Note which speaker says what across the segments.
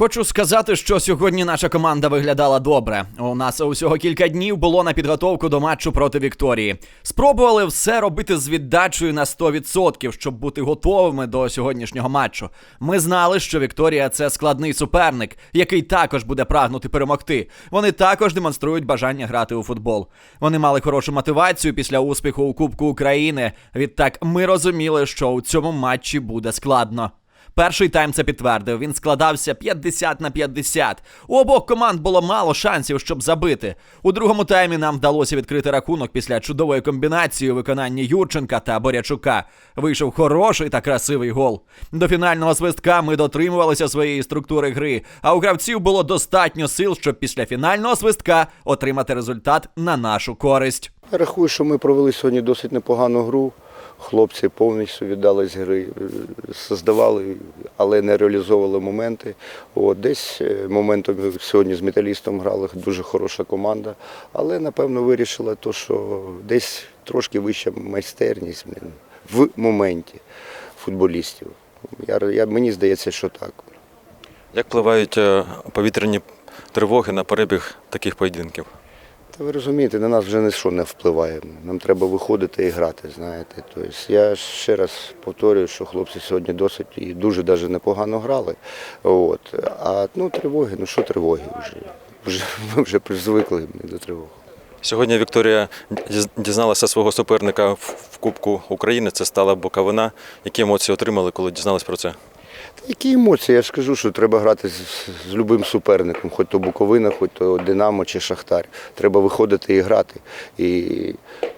Speaker 1: Хочу сказати, що сьогодні наша команда виглядала добре. У нас усього кілька днів було на підготовку до матчу проти Вікторії. Спробували все робити з віддачею на 100%, щоб бути готовими до сьогоднішнього матчу. Ми знали, що Вікторія це складний суперник, який також буде прагнути перемогти. Вони також демонструють бажання грати у футбол. Вони мали хорошу мотивацію після успіху у Кубку України. Відтак ми розуміли, що у цьому матчі буде складно. Перший тайм це підтвердив. Він складався 50 на 50. У обох команд було мало шансів, щоб забити. У другому таймі нам вдалося відкрити рахунок після чудової комбінації у виконанні Юрченка та Борячука. Вийшов хороший та красивий гол. До фінального свистка ми дотримувалися своєї структури гри, а у гравців було достатньо сил, щоб після фінального свистка отримати результат на нашу користь.
Speaker 2: Рахую, що ми провели сьогодні досить непогану гру. Хлопці повністю віддались гри, е, создавали, але не реалізовували моменти. От, десь е, моментом сьогодні з металістом грали дуже хороша команда, але напевно вирішила то, що десь трошки вища майстерність в моменті футболістів. Я, я, мені здається, що так.
Speaker 3: Як впливають е, повітряні тривоги на перебіг таких поєдинків?
Speaker 2: Та ви розумієте, на нас вже ніщо не впливає. Нам треба виходити і грати, знаєте. Тобто я ще раз повторюю, що хлопці сьогодні досить і дуже даже непогано грали. От. А ну, тривоги, ну що тривоги вже? вже ми вже звикли до тривог.
Speaker 3: Сьогодні Вікторія дізналася свого суперника в Кубку України. Це стала Буковина. Які емоції отримали, коли дізналась про це?
Speaker 2: Та Які емоції? Я ж кажу, що треба грати з, з любим суперником, хоч то Буковина, хоч то Динамо чи Шахтар. Треба виходити і грати. І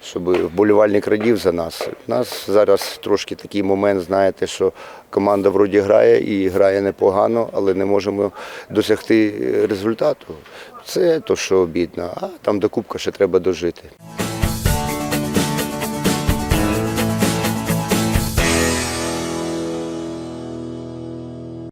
Speaker 2: щоб вболівальник радів за нас. У нас зараз трошки такий момент, знаєте, що команда вроді грає і грає непогано, але не можемо досягти результату. Це то, що обідно, а там до Кубка ще треба дожити.